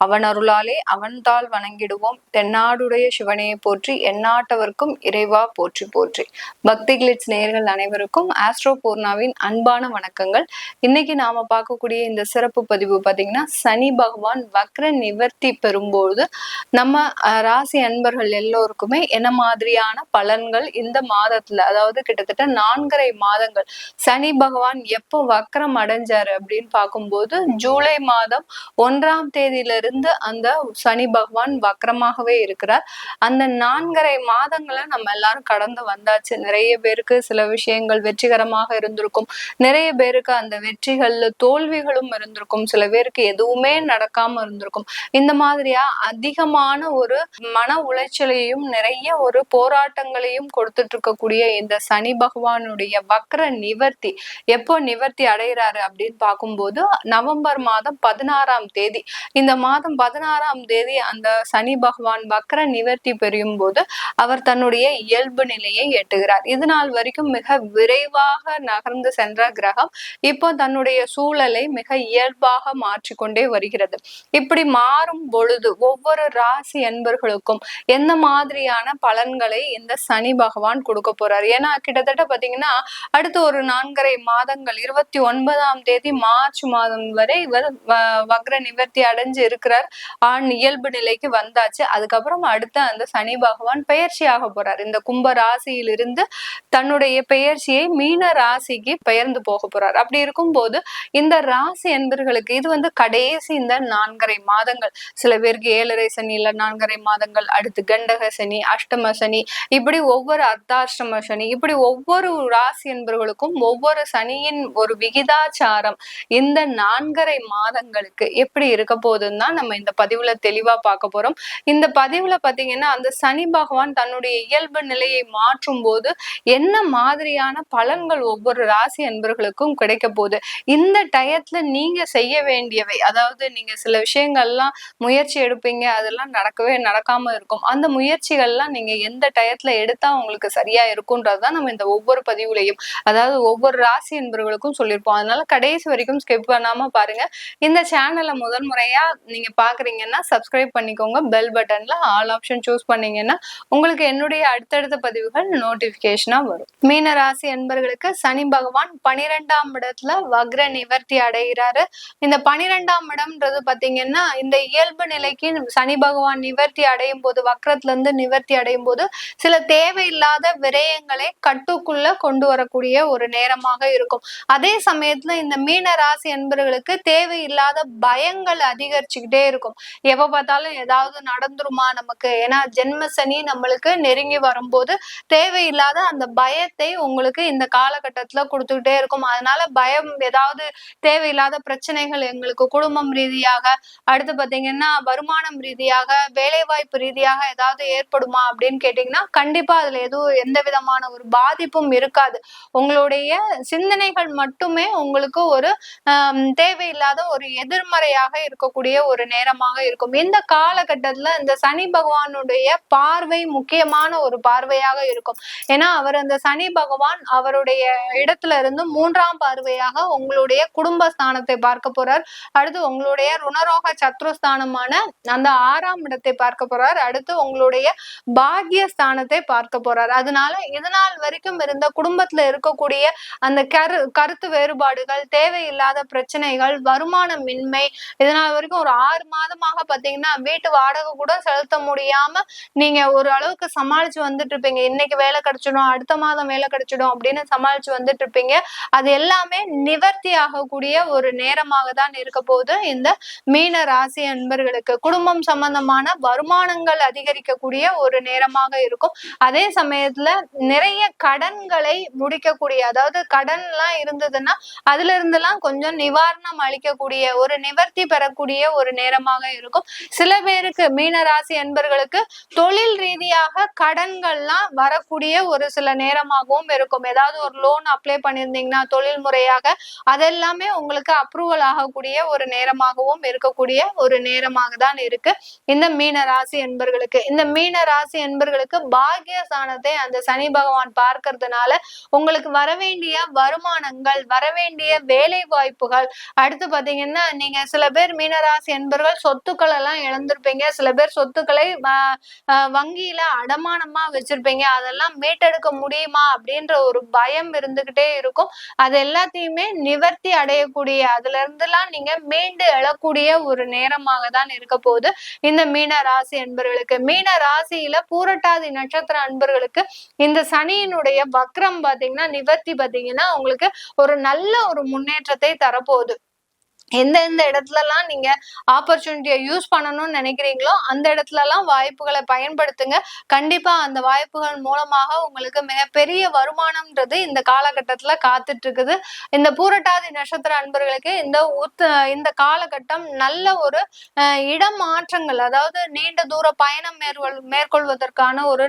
அவன் அருளாலே அவன்தால் வணங்கிடுவோம். தென்னாடுடைய சிவனையை போற்றி எந்நாட்டவர்க்கும் இறைவா போற்றி போற்றி. பக்தி கிளிட்ஸ் நேர்கள் அனைவருக்கும் ஆஸ்ட்ரோ பூர்ணாவின் அன்பான வணக்கங்கள். இன்னைக்கு நாம பார்க்கக்கூடிய இந்த சிறப்பு பதிவு பார்த்தீங்கன்னா சனி பகவான் வக்ர நிவர்த்தி பெறும்போது நம்ம ராசி அன்பர்கள் எல்லோருக்குமே என்ன மாதிரியான பலன்கள் இந்த மாதத்துல அதாவது கிட்டத்தட்ட நான்கரை மாதங்கள் சனி பகவான் எப்போ வக்ரம் அடைஞ்சாரு அப்படின்னு பார்க்கும்போது ஜூலை மாதம் ஒன்றாம் தேதியிலிருந்து இருந்து அந்த சனி பகவான் வக்கரமாகவே இருக்கிறார். அந்த நான்கரை மாதங்களை நம்ம எல்லாரும் கடந்து வந்தாச்சு. நிறைய பேருக்கு சில விஷயங்கள் வெற்றிகரமாக இருந்திருக்கும். நிறைய பேருக்கு அந்த வெற்றிகள்ல தோல்விகளும் இருந்திருக்கும். சில பேருக்கு எதுவுமே நடக்காம இருந்திருக்கும். இந்த மாதிரியா அதிகமான ஒரு மன உளைச்சலையும் நிறைய ஒரு போராட்டங்களையும் கொடுத்துட்டு இருக்கக்கூடிய இந்த சனி பகவானுடைய வக்ர நிவர்த்தி எப்போ நிவர்த்தி அடைகிறாரு அப்படின்னு பார்க்கும்போது நவம்பர் மாதம் பதினாறாம் தேதி. இந்த மாதம் மாதம் பதினாறாம் தேதி அந்த சனி பகவான் வக்கர நிவர்த்தி பெறும் போது அவர் தன்னுடைய இயல்பு நிலையை எட்டுகிறார். இது நாள் வரைக்கும் மிக விரைவாக நகர்ந்து சென்ற கிரகம். இப்போ தன்னுடைய சூழலை மிக இயல்பாக மாற்றிக்கொண்டே வருகிறது. இப்படி மாறும் பொழுது ஒவ்வொரு ராசி என்பர்களுக்கும் எந்த மாதிரியான பலன்களை இந்த சனி பகவான் கொடுக்க போறார்? ஏன்னா கிட்டத்தட்ட பாத்தீங்கன்னா அடுத்த ஒரு நான்கரை மாதங்கள் இருபத்தி ஒன்பதாம் தேதி மார்ச் மாதம் வரை இவர் வக்ர நிவர்த்தி அடைஞ்சு இருக்கிற இருக்கிறார். ஆண் இயல்பு நிலைக்கு வந்தாச்சு. அதுக்கப்புறம் அடுத்த அந்த சனி பகவான் பெயர்ச்சியாக போறார். இந்த கும்ப ராசியிலிருந்து தன்னுடைய பெயர்ச்சியை மீன ராசிக்கு பெயர்ந்து போக போறார். அப்படி இருக்கும் போது இந்த ராசி என்பர்களுக்கு இது வந்து கடைசி இந்த நான்கரை மாதங்கள். சில பேருக்கு ஏழரை சனி இல்ல நான்கரை மாதங்கள் அடுத்து கண்டக சனி அஷ்டம சனி இப்படி ஒவ்வொரு அர்த்தாஷ்டம சனி இப்படி ஒவ்வொரு ராசி என்பவர்களுக்கும் ஒவ்வொரு சனியின் ஒரு விகிதாச்சாரம் இந்த நான்கரை மாதங்களுக்கு எப்படி இருக்க போதுன்னு தான் நம்ம இந்த பதிவுல தெளிவா பார்க்க போறோம். இந்த பதிவுல பாத்தீங்கன்னா அந்த சனி பகவான் தன்னுடைய இயல்பு நிலையை மாற்றும் போது என்ன மாதிரியான பலன்கள் ஒவ்வொரு ராசி அன்பர்களுக்கும் கிடைக்க போகுது? இந்த டயத்துல நீங்க செய்ய வேண்டியவை அதாவது நீங்க சில விஷயங்கள்லாம் முயற்சி எடுப்பீங்க அதெல்லாம் நடக்கவே நடக்காம இருக்கும். அந்த முயற்சிகள்லாம் நீங்க எந்த டயத்துல எடுத்தா உங்களுக்கு சரியா இருக்கும்ன்றதுதான் நம்ம இந்த ஒவ்வொரு பதிவுலையும் அதாவது ஒவ்வொரு ராசி என்பவர்களுக்கும் சொல்லியிருப்போம். அதனால கடைசி வரைக்கும் ஸ்கிப் பண்ணாம பாருங்க. இந்த சேனலை முதல் முறையா நீங்க பாக்குறீங்கன்னா சப்ஸ்கிரைப் பண்ணிக்கோங்க. பெல் பட்டன்ல ஆல் ஆப்ஷன் சூஸ் பண்ணீங்கன்னா உங்களுக்கு என்னுடைய அடுத்தடுத்த பதிவுகள் நோட்டிபிகேஷனா வரும். மீன ராசி என்பர்களுக்கு சனி பகவான் பனிரெண்டாம் இடத்துல வக்ர நிவர்த்தி அடைகிறாரு. இந்த பனிரெண்டாம் இடம்ன்றது பாத்தீங்கன்னா இந்த இயல்பு நிலைக்கு சனி பகவான் நிவர்த்தி அடையும் போது வக்ரத்துல இருந்து நிவர்த்தி அடையும் போது சில தேவையில்லாத விரயங்களை கட்டுக்குள்ள கொண்டு வரக்கூடிய ஒரு நேரமாக இருக்கும். அதே சமயத்துல இந்த மீன ராசி என்பர்களுக்கு தேவையில்லாத பயங்கள் அதிகரிச்சுக்கிட்டு இருக்கும். எப்ப பார்த்தாலும் ஏதாவது நடந்துருமா நமக்கு? ஏன்னா ஜென்ம சனி நம்மளுக்கு நெருங்கி வரும்போது தேவையில்லாத அந்த பயத்தை உங்களுக்கு இந்த காலகட்டத்துல கொடுத்துக்கிட்டே இருக்கும். அதனால பயம் ஏதாவது தேவையில்லாத பிரச்சனைகள் எங்களுக்கு குடும்பம் ரீதியாக அடுத்து பாத்தீங்கன்னா வருமானம் ரீதியாக வேலைவாய்ப்பு ரீதியாக ஏதாவது ஏற்படுமா அப்படின்னு கேட்டீங்கன்னா கண்டிப்பா அதுல எதுவும் எந்த விதமான ஒரு பாதிப்பும் இருக்காது. உங்களுடைய சிந்தனைகள் மட்டுமே உங்களுக்கு ஒரு தேவையில்லாத ஒரு எதிர்மறையாக இருக்கக்கூடிய ஒரு ஒரு நேரமாக இருக்கும். இந்த காலகட்டத்துல இந்த சனி பகவானுடைய பார்வை முக்கியமான ஒரு பார்வையாக இருக்கும். ஏன்னா அவர் அந்த சனி பகவான் அவருடைய இடத்துல இருந்து மூன்றாம் பார்வையாக உங்களுடைய குடும்ப ஸ்தானத்தை பார்க்க போறார். அடுத்து உங்களுடைய ருணரோக சத்ருஸ்தானமான அந்த ஆறாம் இடத்தை பார்க்க போறார். அடுத்து உங்களுடைய பாக்கிய ஸ்தானத்தை பார்க்க போறார். அதனால இதனால் வரைக்கும் இருந்த குடும்பத்துல இருக்கக்கூடிய அந்த கரு கருத்து வேறுபாடுகள் தேவையில்லாத பிரச்சனைகள் வருமானமின்மை இதனால் வரைக்கும் ஒரு ஆறு மாதமாக பாத்தீங்கன்னா வீட்டு வாடகை கூட செலுத்த முடியாம நீங்க ஒரு அளவுக்கு சமாளிச்சு வந்துட்டு இருப்பீங்க. இன்னைக்கு வேலை கிடைச்சிடும் அடுத்த மாதம் வேலை கிடைச்சிடும் அப்படின்னு சமாளிச்சு வந்துட்டு இருப்பீங்க. அது எல்லாமே நிவர்த்தி ஆகக்கூடிய ஒரு நேரமாக தான் இருக்க போது இந்த மீன ராசி அன்பர்களுக்கு குடும்பம் சம்பந்தமான வருமானங்கள் அதிகரிக்கக்கூடிய ஒரு நேரமாக இருக்கும். அதே சமயத்துல நிறைய கடன்களை முடிக்கக்கூடிய அதாவது கடன் எல்லாம் இருந்ததுன்னா அதுல இருந்தெல்லாம் கொஞ்சம் நிவாரணம் அளிக்கக்கூடிய ஒரு நிவர்த்தி பெறக்கூடிய ஒரு நேரமாக இருக்கும். சில பேருக்கு மீன ராசி அன்பர்களுக்கு தொழில் ரீதியாக கடன்கள்லாம் வரக்கூடிய ஒரு சில நேரமாகவும் இருக்கும். ஏதாவது ஒரு லோன் அப்ளை பண்ணியிருந்தீங்கன்னா தொழில் முறையாக அதெல்லாமே உங்களுக்கு அப்ரூவல் ஆகக்கூடிய ஒரு நேரமாகவும் இருக்கக்கூடிய ஒரு நேரமாக தான் இருக்கு. இந்த மீன ராசி என்பர்களுக்கு இந்த மீன ராசி என்பர்களுக்கு பாக்கியஸ்தானத்தை அந்த சனி பகவான் பார்க்கறதுனால உங்களுக்கு வரவேண்டிய வருமானங்கள் வரவேண்டிய வேலை வாய்ப்புகள் அடுத்து பாத்தீங்கன்னா நீங்க சில பேர் மீனராசி நண்பர்கள் சொத்துக்கள் எல்லாம் இழந்திருப்பீங்க. சில பேர் சொத்துக்களை வங்கியில அடமானமா வச்சிருப்பீங்க. அதெல்லாம் மீட்டெடுக்க முடியுமா அப்படின்ற ஒரு பயம் இருந்துகிட்டே இருக்கும். அது எல்லாத்தையுமே நிவர்த்தி அடையக்கூடிய அதுல இருந்துலாம் நீங்க மீண்டு எழக்கூடிய ஒரு நேரமாக தான் இருக்க போகுது. இந்த மீன ராசி அன்பர்களுக்கு. மீன ராசியில பூரட்டாதி நட்சத்திர அன்பர்களுக்கு இந்த சனியினுடைய வக்ரம் பாத்தீங்கன்னா நிவர்த்தி பாத்தீங்கன்னா உங்களுக்கு ஒரு நல்ல ஒரு முன்னேற்றத்தை தரப்போகுது. எந்தெந்த இடத்துலலாம் நீங்க ஆப்பர்ச்சுனிட்டியை யூஸ் பண்ணணும்னு நினைக்கிறீங்களோ அந்த இடத்துலலாம் வாய்ப்புகளை பயன்படுத்துங்க. கண்டிப்பா அந்த வாய்ப்புகள் மூலமாக உங்களுக்கு மிகப்பெரிய வருமானம்ன்றது இந்த காலகட்டத்துல காத்துட்டு இருக்குது இந்த பூரட்டாதி நட்சத்திர அன்பர்களுக்கு இந்த இந்த காலகட்டம் நல்ல ஒரு இடம் மாற்றங்கள் அதாவது நீண்ட தூர பயணம் மேற்கொள் மேற்கொள்வதற்கான ஒரு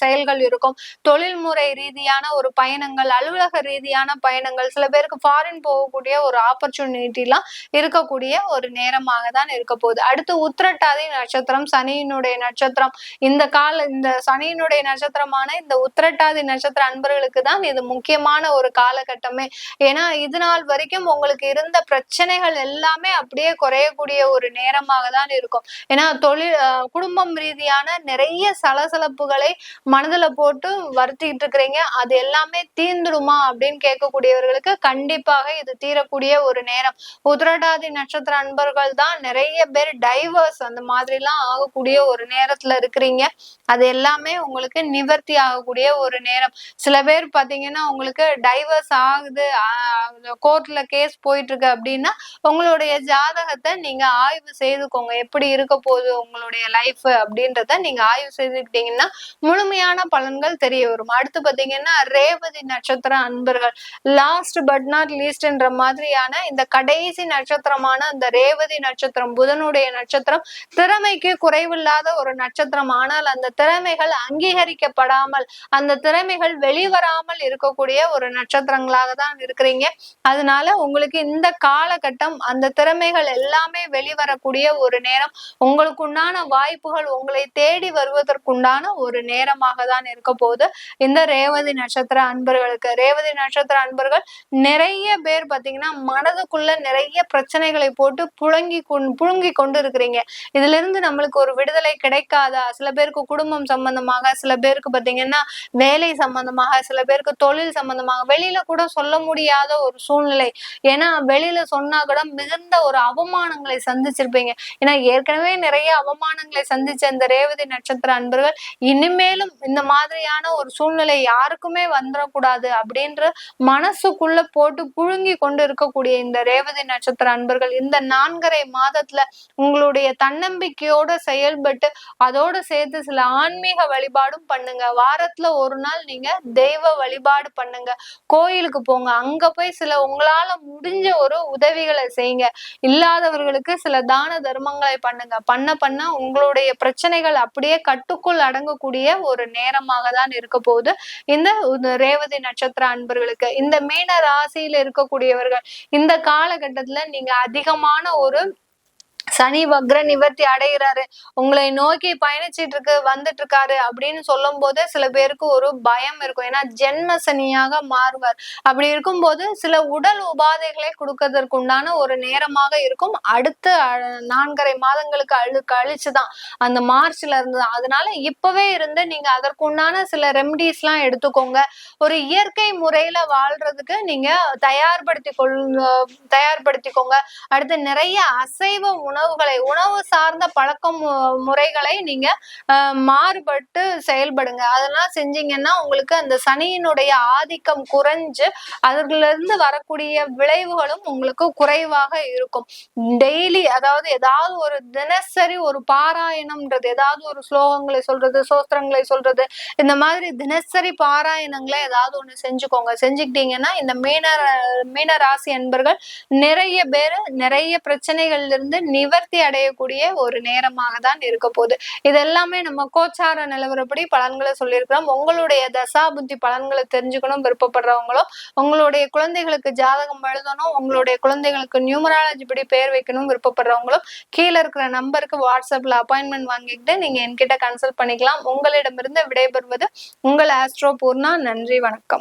செயல்கள் இருக்கும். தொழில்முறை ரீதியான ஒரு பயணங்கள் அலுவலக ரீதியான பயணங்கள் சில பேருக்கு ஃபாரின் போகக்கூடிய ஒரு ஆப்பர்ச்சுனிட்டிலாம் இருக்கக்கூடிய ஒரு நேரமாக தான் இருக்க போகுது. அடுத்து உத்திரட்டாதி நட்சத்திரம் சனியினுடைய நட்சத்திரம். இந்த கால இந்த சனியினுடைய நட்சத்திரமான இந்த உத்திரட்டாதி நட்சத்திர அன்பர்களுக்கு தான் இது முக்கியமான ஒரு காலகட்டமே. ஏன்னா இது நாள் வரைக்கும் உங்களுக்கு இருந்த பிரச்சனைகள் எல்லாமே அப்படியே குறையக்கூடிய ஒரு நேரமாக தான் இருக்கும். ஏன்னா தொழில் குடும்பம் ரீதியான நிறைய சலசலப்புகளை மனதுல போட்டு வருத்திட்டு இருக்கிறீங்க. அது எல்லாமே தீர்ந்துடுமா அப்படின்னு கேட்கக்கூடியவர்களுக்கு கண்டிப்பாக இது தீரக்கூடிய ஒரு நேரம். உத்திர புரட்டாதி நட்சத்திர அன்பர்கள் தான் நிறைய பேர் டைவர்ஸ் அந்த மாதிரி எல்லாம் ஆகக்கூடிய ஒரு நேரத்துல இருக்கிறீங்க. அது எல்லாமே உங்களுக்கு நிவர்த்தி ஆகக்கூடிய ஒரு நேரம். சில பேர் பாத்தீங்கன்னா உங்களுக்கு டைவர்ஸ் ஆகுது. கோர்ட்ல கேஸ் போயிட்டு இருக்கு அப்படின்னா உங்களுடைய ஜாதகத்தை நீங்க ஆய்வு செய்துக்கோங்க. எப்படி இருக்க போகுது உங்களுடைய லைஃப் அப்படின்றத நீங்க ஆய்வு செய்துக்கிட்டீங்கன்னா முழுமையான பலன்கள் தெரிய வரும். அடுத்து பாத்தீங்கன்னா ரேவதி நட்சத்திர அன்பர்கள். லாஸ்ட் பட் நாட் லீஸ்ட்ன்ற மாதிரியான இந்த கடைசி நட்சத்திரமான அந்த ரேவதி நட்சத்திரம் புதனுடைய நட்சத்திரம் திறமைக்கு குறைவில்லாத ஒரு நட்சத்திரம். ஆனால் அந்த திறமைகள் அங்கீகரிக்கப்படாமல் அந்த திறமைகள் வெளிவராமல் இருக்கக்கூடிய ஒரு நட்சத்திரங்களாக தான் இருக்கிறீங்க. அதனால உங்களுக்கு இந்த காலகட்டம் அந்த திறமைகள் எல்லாமே வெளிவரக்கூடிய ஒரு நேரம் உங்களுக்குண்டான வாய்ப்புகள் உங்களை தேடி வருவதற்குண்டான ஒரு நேரமாக தான் இருக்க போகுது. இந்த ரேவதி நட்சத்திர அன்பர்களுக்கு ரேவதி நட்சத்திர அன்பர்கள் நிறைய பேர் பாத்தீங்கன்னா மனதுக்குள்ள நிறைய பிரச்சனைகளை போட்டு புழங்கி புழுங்கி கொண்டு இருக்கிறீங்க இதுல இருந்து நம்மளுக்கு ஒரு விடுதலை கிடைக்காதா? சில பேருக்கு குடும்பம் சம்பந்தமாக சில பேருக்கு பாத்தீங்கன்னா வேலை சம்பந்தமாக சில பேருக்கு தொழில் சம்பந்தமாக வெளியில கூட சொல்ல முடியாத ஒரு சூழ்நிலை. ஏன்னா வெளியில சொன்னா கூட மிகுந்த ஒரு அவமானங்களை சந்திச்சிருப்பீங்க. ஏன்னா ஏற்கனவே நிறைய அவமானங்களை சந்திச்ச இந்த ரேவதி நட்சத்திர அன்பர்கள் இனிமேலும் இந்த மாதிரியான ஒரு சூழ்நிலை யாருக்குமே வந்துடக்கூடாது அப்படின்ற மனசுக்குள்ள போட்டு புழுங்கி கொண்டு இருக்கக்கூடிய இந்த ரேவதி நட்சத்திர நட்சத்திர அன்பர்கள் இந்த நான்கரை மாதத்துல உங்களுடைய தன்னம்பிக்கையோட செயல்பட்டு அதோட சேர்த்து சில ஆன்மீக வழிபாடும் பண்ணுங்க. வாரத்துல ஒரு நாள் நீங்க தெய்வ வழிபாடு பண்ணுங்க. கோயிலுக்கு போங்க. அங்க போய் சில உங்களால முடிஞ்ச ஒரு உதவிகளை செய்யுங்க. இல்லாதவர்களுக்கு சில தான தர்மங்களை பண்ணுங்க. பண்ண பண்ண உங்களுடைய பிரச்சனைகள் அப்படியே கட்டுக்குள் அடங்கக்கூடிய ஒரு நேரமாக தான் இருக்க போகுது. இந்த ரேவதி நட்சத்திர அன்பர்களுக்கு இந்த மீன ராசியில இருக்கக்கூடியவர்கள் இந்த காலகட்டத்துல நீங்க அதிகமான ஒரு சனி வக்ர நிவர்த்தி அடைகிறாரு உங்களை நோக்கி பயணிச்சிட்டு இருக்கு வந்துட்டு இருக்காரு அப்படின்னு சொல்லும் போதே சில பேருக்கு ஒரு பயம் இருக்கும். ஏன்னா ஜென்ம சனியாக மாறுவார். அப்படி இருக்கும்போது சில உடல் உபாதைகளை கொடுக்கறதற்கு உண்டான ஒரு நேரமாக இருக்கும். அடுத்த நான்கரை மாதங்களுக்கு அழு கழிச்சுதான். அந்த மார்ச்ல இருந்து அதனால இப்பவே இருந்து நீங்க அதற்குண்டான சில ரெமடிஸ் எல்லாம் எடுத்துக்கோங்க. ஒரு இயற்கை முறையில வாழ்றதுக்கு நீங்க தயார்படுத்தி கொள் தயார்படுத்திக்கோங்க. அடுத்து நிறைய அசைவ உணவுகளை உணவு சார்ந்த பழக்கம் முறைகளை நீங்க மாறுபட்டு செயல்படுங்க. அதெல்லாம் செஞ்சீங்கன்னா உங்களுக்கு அந்த சனியினுடைய ஆதிக்கம் குறைஞ்சு அதுல இருந்து வரக்கூடிய விளைவுகளும் உங்களுக்கு குறைவாக இருக்கும். டெய்லி அதாவது ஏதாவது ஒரு தினசரி ஒரு பாராயணம்ன்றது ஏதாவது ஒரு ஸ்லோகங்களை சொல்றது சோஸ்திரங்களை சொல்றது இந்த மாதிரி தினசரி பாராயணங்களை ஏதாவது ஒண்ணு செஞ்சுக்கோங்க. செஞ்சுக்கிட்டீங்கன்னா இந்த மீன மீன ராசி அன்பர்கள் நிறைய பேர் நிறைய பிரச்சனைகள்ல இருந்து நிவர்த்தி அடையக்கூடிய ஒரு நேரமாக தான் இருக்க போகுது. இது எல்லாமே நம்ம கோச்சார நிலவரப்படி பலன்களை சொல்லியிருக்கிறோம். உங்களுடைய தசா புத்தி பலன்களை தெரிஞ்சுக்கணும் விருப்பப்படுறவங்களும் உங்களுடைய குழந்தைகளுக்கு ஜாதகம் எழுதணும் உங்களுடைய குழந்தைகளுக்கு நியூமராலஜி படி பேர் வைக்கணும் விருப்பப்படுறவங்களும் கீழே இருக்கிற நம்பருக்கு வாட்ஸ்அப்ல அப்பாயின்மெண்ட் வாங்கிக்கிட்டு நீங்க என்கிட்ட கன்சல்ட் பண்ணிக்கலாம். உங்களிடமிருந்து விடைபெறுவது உங்கள் ஆஸ்ட்ரோ பூர்ணா. நன்றி வணக்கம்.